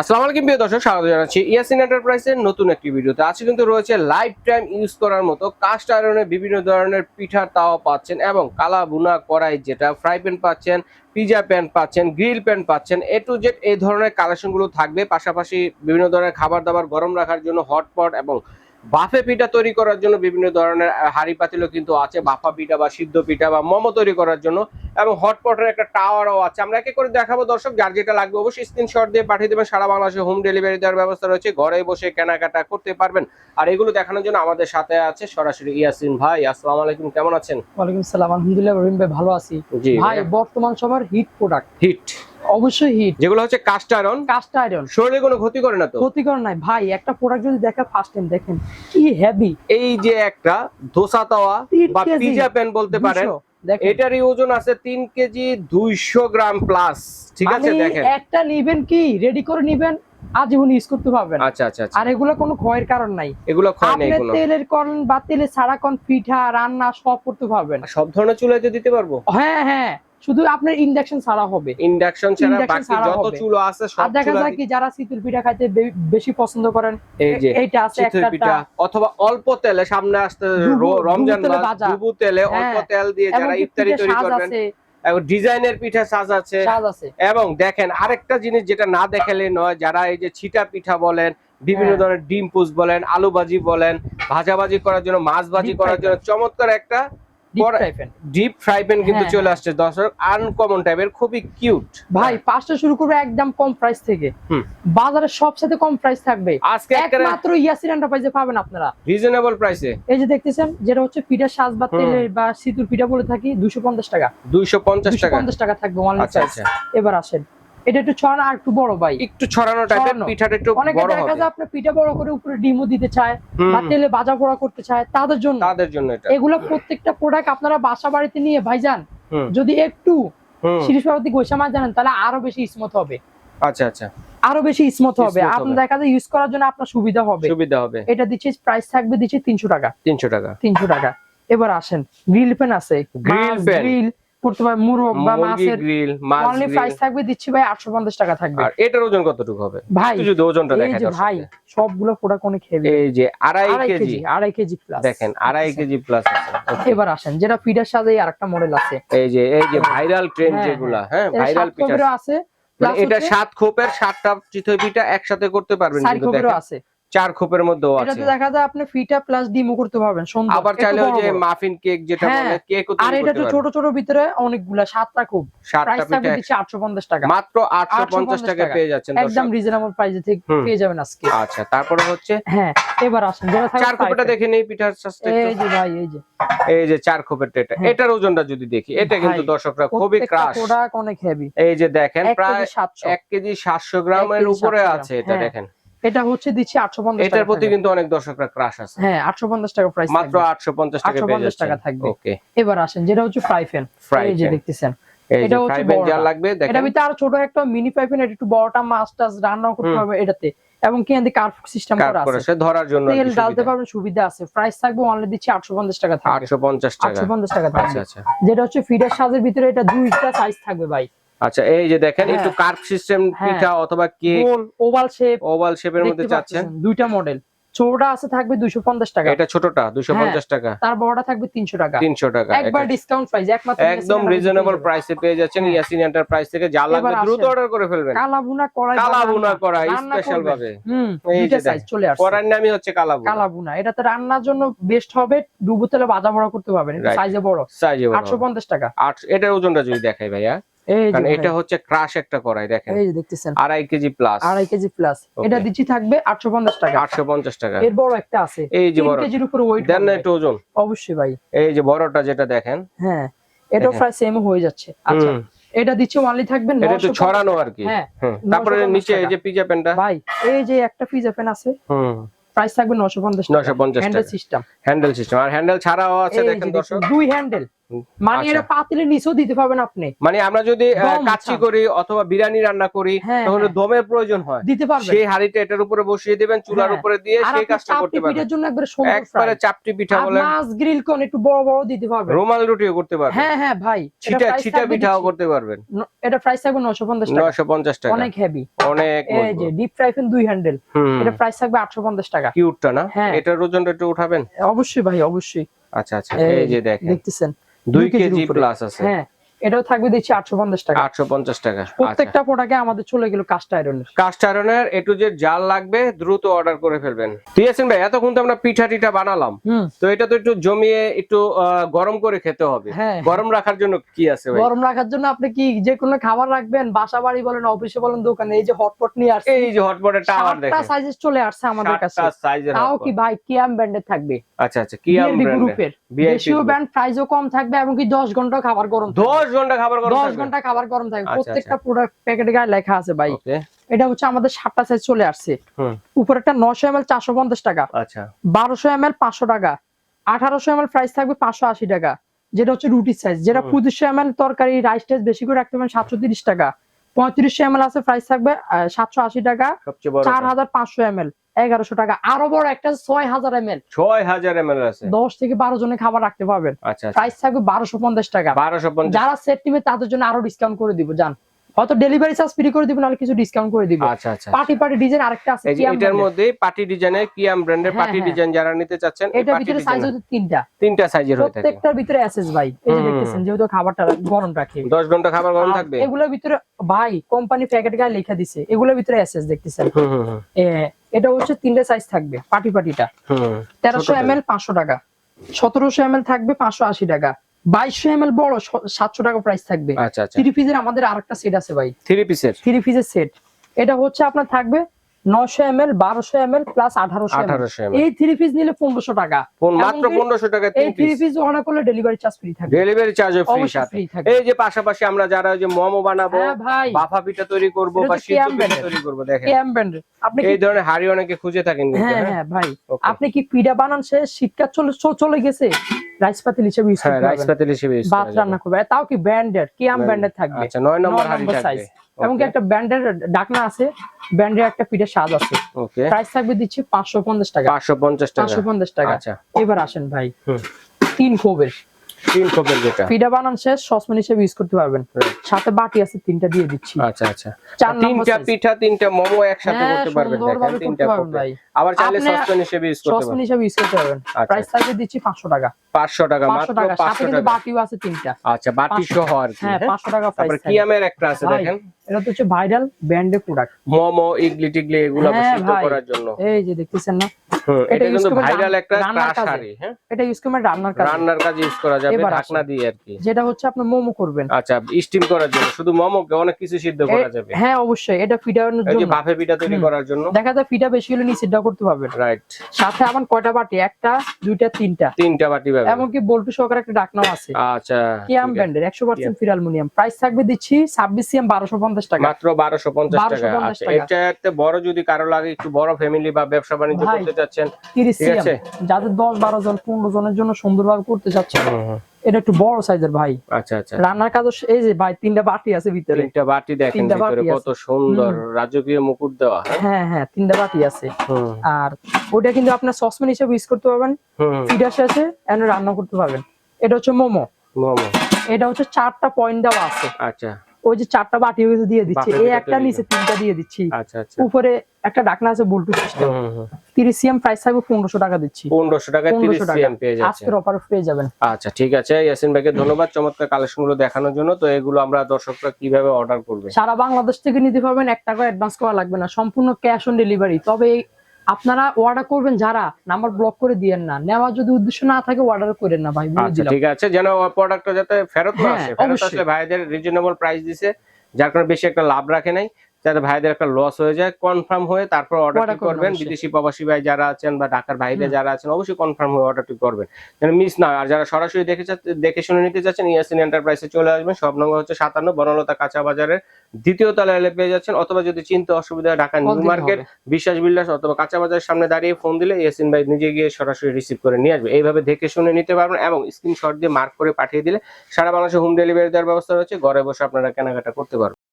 আসসালামু আলাইকুম প্রিয় দর্শক নতুন একটি কিন্তু রয়েছে লাইফ টাইম ইউজ করার মতো কাস্ট বিভিন্ন ধরনের পাচ্ছেন এবং কালা বুনা কড়াই যেটা ফ্রাই পাচ্ছেন পাচ্ছেন গ্রিল পাচ্ছেন এ টু জেড এই ধরনের কালেকশনগুলো থাকবে। পাশাপাশি বিভিন্ন ধরনের খাবার দাবার গরম রাখার জন্য হটপট এবং বাফে পিঠা তৈরি করার জন্য বিভিন্ন ধরনের হাড়ি পাতিলও কিন্তু আছে বাফা পিঠা বা সিদ্ধ পিঠা বা মোমো তৈরি করার জন্য। এবং হটপটের একটা টাওয়ারও আছে। আমরা একে করে দেখাবো দর্শক যার যেটা লাগবে অবশ্যই স্ক্রিনশট দিয়ে পাঠিয়ে দেবেন। সারা বাংলাদেশে হোম ডেলিভারি দেওয়ার ব্যবস্থা রয়েছে। ঘরে বসে কেনাকাটা করতে পারবেন। আর এগুলো দেখানোর জন্য আমাদের সাথে আছে সরাসরি ইয়াসিন ভাই। আসসালামু আলাইকুম কেমন আছেন? ওয়ালাইকুম সালাম। আলহামদুলিল্লাহ রহিম ভাই ভালো আছি। ভাই বর্তমান সময়ের হিট প্রোডাক্ট হিট অবশ্যই হিট যেগুলো হচ্ছে কাস্ট আয়রন কাস্ট আয়রন শরীরে কোনো ক্ষতি করে না তো? ক্ষতিকর নাই। ভাই একটা প্রোডাক্ট যদি দেখা ফার্স্ট টাইম দেখেন কি হেভি এই যে একটা ধোসা তাওয়া বা পিজা প্যান বলতে পারেন এটারই ওজন আছে তিন কেজি দুইশো গ্রাম প্লাস ঠিক আছে মানে দেখেন। একটা নিবেন কি রেডি করে নিবেন আজীবন ইউজ করতে পারবেন। আচ্ছা আচ্ছা আচ্ছা। আর এগুলো কোনো ক্ষয়ের কারণ নাই। এগুলো ক্ষয় নেই কোনো। তেলের বা তেলে কোন পিঠা রান্না সব করতে পারবেন। সব ধরনের চুলাতে দিতে পারব? হ্যাঁ হ্যাঁ। শুধু আপনার ইন্ডাকশন ছাড়া হবে। ইন্ডাকশন ছাড়া বাকি যত চুলো আছে আর সব দেখা যায় কি যারা শীতল পিঠা খাইতে বেশি পছন্দ করেন এইটা আছে একটা পিঠা অথবা অল্প তেলে সামনে আসতে রমজান মাস ডুবু তেলে অল্প হ্যাঁ। তেল দিয়ে যারা ইফতারি তৈরি করবেন ডিজাইনের পিঠা সাজ আছে। এবং দেখেন আরেকটা জিনিস যেটা না দেখালে নয় যারা এই যে ছিটা পিঠা বলেন বিভিন্ন হ্যাঁ। ধরনের ডিম পুষ বলেন আলু ভাজি বলেন ভাজাভাজি করার জন্য মাছ ভাজি করার জন্য চমৎকার একটা ডিপ ফ্রাই প্যান কিন্তু হ্যাঁ, চলে আসছে। দর্শক আনকমন টাইপের খুবই কিউট ভাই পাঁচটা শুরু করবে একদম কম প্রাইস থেকে। বাজারে কম প্রাইস থাকবে। আজকে একমাত্র ইয়াসির এন্টারপ্রাইজে পাবেন আপনারা। রিজনেবল প্রাইসে এই যে দেখতেছেন যেটা হচ্ছে পিঠা সাজ বা। তেলের বা সিতুর পিঠা বলে থাকি দুশো পঞ্চাশ টাকা। দুইশো পঞ্চাশ দুশো টাকা। পঞ্চাশ টাকা থাকবে আচ্ছা আচ্ছা। এবার আসেন। এটা একটু ছড়ানো আর একটু বড় ভাই। একটু ছড়ানো টাইপের। পিঠাটা একটু অনেকে দেখা যায় আপনার পিঠা বড় করে উপরে ডিমও দিতে চায় বা তেলে ভাজা পোড়া করতে চায় তাদের জন্য। তাদের জন্য এটা। এগুলো প্রত্যেকটা প্রোডাক্ট আপনারা বাসা বাড়িতে নিয়ে ভাইজান যদি একটু শিরিষ পার্বতী গৈসা মাছ জানেন তাহলে আরও বেশি স্মুথ হবে। আচ্ছা আচ্ছা। আরও বেশি স্মুথ হবে। আপনার দেখা যায় ইউজ করার জন্য আপনার সুবিধা হবে। সুবিধা হবে। এটা দিচ্ছে প্রাইস থাকবে দিচ্ছে তিনশো টাকা। তিনশো টাকা। তিনশো টাকা। এবার আসেন গ্রিল পেন আছে। Pen। গ্রিল করতে পারে মুরগ বা মাছের গ্রিল মাছ অনলি প্রাইস থাকবে দিচ্ছি ভাই আটশো পঞ্চাশ টাকা থাকবে। আর এটার ওজন কতটুকু হবে? ভাই যদি ওজনটা এই দেখায় যে ভাই সবগুলো প্রোডাক্ট অনেক হেভি এই যে আড়াই আড়াই কেজি। কেজি আড়াই কেজি প্লাস দেখেন আড়াই কেজি প্লাস আছে। এবার আসেন যেটা পিঠার সাথে আর একটা মডেল আছে। এই যে এই যে ভাইরাল ট্রেন্ড হ্যাঁ, যেগুলা হ্যাঁ। ভাইরাল সাত পিঠা আছে মানে এটা সাত খোপের সাতটা চিতই পিঠা একসাথে করতে পারবেন কিন্তু দেখেন। আছে। চার খোপের মধ্যেও আছে। এটাতে দেখা যায় আপনি ফিটা প্লাস ডিমও করতে পারবেন সুন্দর আবার চাইলে ওই যে মাফিন কেক যেটা হ্যাঁ, বলে কেকও আর এটা তো ছোট ছোট ভিতরে অনেকগুলা সাতটা খুব। সাতটা প্রাইস থাকবে পিঠা দিচ্ছে আটশো পঞ্চাশ টাকা। মাত্র আটশো পঞ্চাশ 850 টাকা। পেয়ে যাচ্ছেন একদম রিজনেবল প্রাইসে থেকে পেয়ে যাবেন আজকে। আচ্ছা তারপরে হচ্ছে? হ্যাঁ এবার আসেন থাকবে চার fry দেখে নেই পিঠার এই যে ভাই এই যে। এই যে চার খোপের এটা হ্যাঁ। এটার ওজনটা যদি দেখি এটা কিন্তু দর্শকরা খুবই ক্রাশ অনেক হেভি এই যে দেখেন প্রায় কেজি সাতশো। এক কেজি সাতশো গ্রামের উপরে আছে এটা হ্যাঁ। দেখেন। এটা হচ্ছে দিচ্ছি আটশো পঞ্চাশ এটার প্রতি কিন্তু অনেক দর্শকরা ক্রাশ আছে। হ্যাঁ আটশো পঞ্চাশ টাকা প্রাইস মাত্র আটশো পঞ্চাশ টাকা 850 পেয়ে যাচ্ছেন। টাকা থাকবে। ওকে এবার আসেন যেটা হচ্ছে ফ্রাই প্যান ফ্রাই এই যে দেখতেছেন এটা হচ্ছে ফ্রাই প্যান যা। লাগবে এটা ভিতরে আরও ছোট একটা মিনি পাইপ এটা একটু বড়টা মাছ টাছ রান্নাও করতে। পারবে এটাতে। এবং কি কার্ভ সিস্টেম করা আছে। ধরার জন্য তেল ডালতে পারবেন সুবিধা আছে। প্রাইস থাকবে অনলি দিচ্ছি আটশো পঞ্চাশ টাকা থাকবে। আটশো পঞ্চাশ টাকা। আটশো পঞ্চাশ টাকা আচ্ছা আচ্ছা। যেটা হচ্ছে ফিডার সাজের ভিতরে এটা দুইটা সাইজ থাকবে ভাই। আচ্ছা এই যে দেখেন হ্যাঁ। একটু কার্ভ সিস্টেম হ্যাঁ। পিঠা অথবা গোল ওভাল শেপ ওভাল শেপের মধ্যে চাচ্ছেন? দুইটা মডেল ছোটটা আছে থাকবে দুইশো পঞ্চাশ টাকা। এটা ছোটটা দুশো পঞ্চাশ টাকা। তার বড়টা থাকবে তিনশো টাকা। তিনশো টাকা একবার ডিসকাউন্ট প্রাইস একমাত্র একদম রিজনেবল প্রাইসে পেয়ে যাচ্ছেন হ্যাঁ। ইয়াসিন এন্টারপ্রাইজ থেকে। যা লাগবে দ্রুত অর্ডার করে ফেলবেন। কালা বুনা কড়াই কালা বা বুনা রান্না- করা রান্না স্পেশাল ভাবে। হুম এই যে সাইজ চলে আসছে। করার নামই হচ্ছে কালা বুনা এটা তো রান্নার জন্য বেস্ট হবে ডুবো তেলে ভাজা বড়া করতে পারবেন. সাইজে বড়। সাইজে আটশো পঞ্চাশ টাকা। আট এটার ওজনটা যদি দেখাই ভাইয়া। কারণ এটা হচ্ছে ক্রাশ একটা করাই দেখেন। এই যে দেখতেছেন। আড়াই কেজি প্লাস আড়াই কেজি প্লাস এটা দিচ্ছি থাকবে আটশো পঞ্চাশ টাকা। আটশো পঞ্চাশ টাকা। এর বড় একটা আছে। এই যে বড়। কেজির উপরে ওয়েট দেন না একটু ওজন। অবশ্যই ভাই। এই যে বড়টা যেটা দেখেন। হ্যাঁ দেখেন। প্রায় সেম হয়ে যাচ্ছে। আচ্ছা এটা দিচ্ছে ওয়ানলি থাকবে এটা 950 ছড়ানো আর কি। হ্যাঁ তারপরে নিচে এই যে পিজা প্যানটা ভাই এই যে একটা পিজা পেন আছে হুম। প্রাইস থাকবে নশো পঞ্চাশ 950 হ্যান্ডেল টাকা। সিস্টেম হ্যান্ডেল সিস্টেম আর হ্যান্ডেল ছাড়াও আছে দেখেন দর্শক। দুই হ্যান্ডেল মানে আচ্ছা। এটা পাতিলের নিচেও দিতে পারবেন আপনি। মানে আমরা যদি কাচ্চি করি অথবা বিরিয়ানি রান্না করি হ্যাঁ, তখন হ্যাঁ। দমের প্রয়োজন হয়। দিতে পারবেন। সেই হাড়িটা এটার উপরে বসিয়ে দিবেন চুলার হ্যাঁ। উপরে দিয়ে সেই কাজটা করতে পারবেন। পিঠের জন্য একবারে সুন্দর একবারে চাপটি পিঠা বলেন। মাছ গ্রিল কোন একটু বড় বড় দিতে পারবেন। রুমাল রুটিও করতে পারবেন। হ্যাঁ হ্যাঁ ভাই ছিটা ছিটা পিঠাও করতে পারবেন। এটা প্রাইস থাকবে নশো পঞ্চাশ টাকা। নয়শো পঞ্চাশ টাকা। অনেক হেভি অনেক এই যে ডিপ ফ্রাই প্যান দুই হ্যান্ডেল এটা প্রাইস থাকবে আটশো পঞ্চাশ টাকা। কিউটটা না। এটার ওজনটা একটু উঠাবেন? অবশ্যই ভাই অবশ্যই। আচ্ছা আচ্ছা এই যে দেখেন। দেখতেছেন দুই দুই কেজির কেজি প্লাস আছে। হ্যাঁ এটাও থাকবে দিচ্ছি আটশো পঞ্চাশ টাকা। আটশো পঞ্চাশ টাকা আচ্ছা। প্রত্যেকটা প্রোডাক্টে আমাদের চলে গেল কাস্ট আয়রনের কাস্ট আয়রনের এ টু জেড জাল লাগবে দ্রুত অর্ডার করে ফেলবেন। ঠিক আছে ভাই এতক্ষণ তো আমরা পিঠা টিঠা বানালাম তো এটা তো একটু জমিয়ে একটু গরম করে খেতে হবে। হ্যাঁ। গরম রাখার জন্য কি আছে ভাই? গরম রাখার জন্য আপনি কি যে কোনো খাবার রাখবেন বাসা বাড়ি বলেন অফিসে বলেন দোকানে এই যে হটপট নিয়ে আসছে। এই যে হটপটের টাওয়ার দেখেন। চলে আসছে আমাদের কাছে। তাও কি ভাই কিয়াম ব্র্যান্ডের থাকবে? আচ্ছা আচ্ছা কি আম ব্র্যান্ডের দেশীয়। ব্র্যান্ড প্রাইসও কম থাকবে এবং কি দশ ঘণ্টা খাবার গরম থাকবে। 10 ঘণ্টা খাবার গরম দশ থাকবে? ঘণ্টা খাবার গরম থাকবে। আচ্ছা, প্রত্যেকটা প্রোডাক্ট প্যাকেটে গায়ে লেখা আছে ভাই। এটা হচ্ছে আমাদের সাতটা সাইজ চলে আসছে। উপরেরটা নশো এম এল চারশো পঞ্চাশ টাকা। আচ্ছা। বারোশো এম এল পাঁচশো টাকা। আঠারোশো এম এল প্রাইস থাকবে পাঁচশো আশি টাকা। যেটা হচ্ছে রুটি সাইজ যেটা হুম। পঁচিশশো এম এল তরকারি রাইস টাইস বেশি করে রাখতে পারেন সাতশো তিরিশ টাকা। পঁয়ত্রিশশো এম এল আছে প্রাইস থাকবে সাতশো আশি টাকা। সবচেয়ে বড় হাজার এম এল এগারোশো টাকা। আরও বড় একটা ছয় হাজার এম এল 6000 ml আছে। দশ থেকে বারো জনের খাবার রাখতে পারবেন। আচ্ছা আচ্ছা। প্রাইস থাকবে বারোশো পঞ্চাশ টাকা। 1250 যারা সেট নিবে তাদের জন্য আরও ডিসকাউন্ট করে দিব জান। হয়তো ডেলিভারি চার্জ ফ্রি করে দিব নাহলে কিছু ডিসকাউন্ট করে দিব। আচ্ছা আচ্ছা পার্টি পার্টি ডিজাইন আরেকটা আছে এটার মধ্যে পার্টি ডিজাইনের কিয়াম ব্র্যান্ডের পার্টি। ডিজাইন যারা নিতে চাচ্ছেন এটার ভিতরে সাইজ হচ্ছে তিনটা। তিনটা সাইজের হয়ে থাকে। প্রত্যেকটার ভিতরে এসএস ভাই। এই যে দেখতেছেন যেহেতু খাবারটা গরম রাখে। 10 ঘণ্টা খাবার গরম থাকবে? এগুলোর ভিতরে ভাই কোম্পানি প্যাকেট গায়ে লেখা দিছে। এগুলোর ভিতরে এসএস দেখতেছেন। হুম হুম এটা হচ্ছে তিনটে সাইজ থাকবে পাটি পাটিটা। হুম তেরোশো। এম এল পাঁচশো টাকা। সতেরোশো এম এল থাকবে পাঁচশো আশি টাকা। বাইশশো এম এল বড় সাতশো টাকা প্রাইস থাকবে। আচ্ছা আচ্ছা। থ্রি পিসের আমাদের আরেকটা সেট আছে ভাই। থ্রি পিসের থ্রি পিসের সেট এটা হচ্ছে আপনার থাকবে নশো এম এল বারোশো এম এল প্লাস আঠারোশো এই থ্রি পিস নিলে পনেরোশো টাকা। মাত্র পনেরোশো টাকা এই থ্রি পিস অর্ডার করলে ডেলিভারি চার্জ ফ্রি থাকবে। ডেলিভারি চার্জও ফ্রি সাথে। এই যে পাশাপাশি আমরা যারা ওই যে মোমো বানাবো হ্যাঁ ভাই। বাফা পিঠা তৈরি করব বা সিদ্ধ পিঠা তৈরি করব দেখেন। ব্র্যান্ডের আপনি এই ধরনের হাড়ি অনেকে খুঁজে থাকেন হ্যাঁ হ্যাঁ? হ্যাঁ ভাই। আপনি কি পিঠা বানান সে শীতকাল চলে চলে গেছে? রাইস পাতিল হিসেবে ইউজ হ্যাঁ করতে রাইস পাতিল হিসেবে use ভাত রান্না করবে। তাও কি ব্র্যান্ডের কি আম ব্র্যান্ডের থাকবে? আচ্ছা নয় নম্বর নয় হাড়ি থাকবে। এবং কি একটা ব্র্যান্ডের ডাকনা আছে। ব্র্যান্ডের একটা পিঠের স্বাদ আছে। ওকে প্রাইস থাকবে দিচ্ছি পাঁচশো পঞ্চাশ টাকা। পাঁচশো পঞ্চাশ টাকা। পাঁচশো পঞ্চাশ টাকা। আচ্ছা। এবার আসেন ভাই। তিন খোবের তিন খোপের যেটা। পিঠা বানান শেষ সসম্যান হিসেবে ইউজ করতে পারবেন। সাথে বাটি আছে তিনটা দিয়ে দিচ্ছি। আচ্ছা আচ্ছা। তিনটা পিঠা তিনটা মোমো একসাথে হ্যাঁ, করতে পারবেন দেখেন তিনটা খোপে। আবার চাইলে সসপ্যান হিসেবে ইউজ করতে পারবেন। হিসেবে ইউজ করতে পারবেন। প্রাইস থাকবে দিচ্ছি পাঁচশো টাকা। পাঁচশো টাকা মাত্র মাত্র টাকা সাথে কিন্তু বাটিও আছে তিনটা। আচ্ছা বাটি সহ আর হ্যাঁ হ্যাঁ? পাঁচশো টাকা প্রাইস তারপর কিয়ামের একটা আছে দেখেন। এটা তো হচ্ছে ভাইরাল ব্র্যান্ডের প্রোডাক্ট মোমো ইডলি টিগলি এগুলো হ্যাঁ, সিদ্ধ করার জন্য। এই যে দেখতেছেন না? এটা কিন্তু ভাইরাল একটা। হাড়ি হ্যাঁ? এটা ইউজ করবেন রান্নার কাজে। রান্নার কাজে ইউজ করা যাবে ঢাকনা দিয়ে আর কি। যেটা হচ্ছে আপনি মোমো করবেন। আচ্ছা স্টিম করার জন্য। শুধু মোমোকে অনেক কিছু সিদ্ধ করা যাবে। হ্যাঁ অবশ্যই। এটা ফিটানোর এই যে বাফে পিঠা তৈরি করার জন্য। দেখা যায় ফিটা বেশি হলে নিচেরটা করতে পারবেন। রাইট সাথে আবার কয়টা বাটি? একটা দুইটা তিনটা। তিনটা বাটি পাবে এমনকি বল্টু সহকারে একটা ডাকনাও আছে। আচ্ছা কিয়াম ব্র্যান্ডের একশো পার্সেন্ট ফির অ্যালুমিনিয়াম। প্রাইস থাকবে দিচ্ছি ছাব্বিশ সিএম বারোশো পঞ্চাশ টাকা। মাত্র বারোশো পঞ্চাশ টাকা। 1250 আচ্ছা এটাতে বড় যদি কারও লাগে একটু বড় ফ্যামিলি বা ব্যবসা বাণিজ্য করতে চাচ্ছেন ঠিক আছে। যাদের দশ বারো জন পনেরো জনের জন্য সুন্দরভাবে করতে চাচ্ছে এটা একটু বড় সাইজের ভাই। আচ্ছা আচ্ছা। রান্নার কাজও এই যে ভাই তিনটা বাটি আছে ভিতরে। তিনটা বাটি দেখেন ভিতরে কত সুন্দর রাজকীয় মুকুট দেওয়া। হ্যাঁ? হ্যাঁ তিনটা বাটি আছে। আর ওটা কিন্তু আপনার সসম্যান হিসেবে ইউজ করতে পারবেন। ফিডার শেষে এনে রান্না করতে পারবেন। এটা হচ্ছে মোমো। মোমো। এটা হচ্ছে চারটা পয়েন্ট দেওয়া আছে। আচ্ছা। ওই যে চারটা বাটি দিয়ে দিচ্ছি। এই একটা নিচে তিনটা দিয়ে দিচ্ছি। আচ্ছা আচ্ছা। উপরে একটা ডাকনা আছে বল্টু সিস্টেম হুম, হুম, হুম। তিরিশ সিএম প্রাইস থাকবে পনেরোশো টাকা দিচ্ছি। পনেরোশো টাকায় তিরিশ পনেরোশো টাকা। সিএম পেয়ে যাচ্ছে আজকের অফার পেয়ে যাবেন। আচ্ছা ঠিক আছে। ইয়াসিন ভাইকে ধন্যবাদ চমৎকার কালেকশনগুলো দেখানোর জন্য। তো এগুলো আমরা দর্শকরা কীভাবে অর্ডার করবে? সারা বাংলাদেশ থেকে নিতে পারবেন। এক টাকা অ্যাডভান্স করা লাগবে না। সম্পূর্ণ ক্যাশ অন ডেলিভারি তবে আপনারা অর্ডার করবেন যারা নাম্বার ব্লক করে দিয়েন না। নেওয়ার যদি উদ্দেশ্য না থাকে অর্ডার করেন না ভাই আচ্ছা ঠিক আছে যেন প্রোডাক্টটা যাতে ফেরত না হ্যাঁ, আসে ফেরত আসলে ভাইদের রিজনেবল প্রাইস দিছে যার কারণে বেশি একটা লাভ রাখে নাই। যাতে ভাইদের একটা লস হয়ে যায় কনফার্ম হয়ে তারপর অর্ডারটি করবেন বিদেশি প্রবাসী ভাই যারা আছেন বা ঢাকার বাইরে যারা আছেন অবশ্যই কনফার্ম হয়ে অর্ডারটি করবেন। যেন মিস না আর যারা সরাসরি দেখে দেখে শুনে নিতে চাচ্ছেন ইয়াসিন এন্টারপ্রাইজে চলে আসবেন। সব নম্বর হচ্ছে সাতান্ন বনলতা কাঁচা বাজারের দ্বিতীয় তলায় এলে পেয়ে যাচ্ছেন। অথবা যদি চিনতে অসুবিধা হয় ঢাকা নিউ মার্কেট বিশ্বাস বিল্লাস অথবা কাঁচা বাজারের সামনে দাঁড়িয়ে ফোন দিলে ইয়াসিন ভাই নিজে গিয়ে সরাসরি রিসিভ করে নিয়ে আসবে। এইভাবে দেখে শুনে নিতে পারবেন এবং স্ক্রিনশট দিয়ে মার্ক করে পাঠিয়ে দিলে সারা বাংলাদেশে হোম ডেলিভারি দেওয়ার ব্যবস্থা রয়েছে। ঘরে বসে আপনারা কেনাকাটা করতে পারবেন।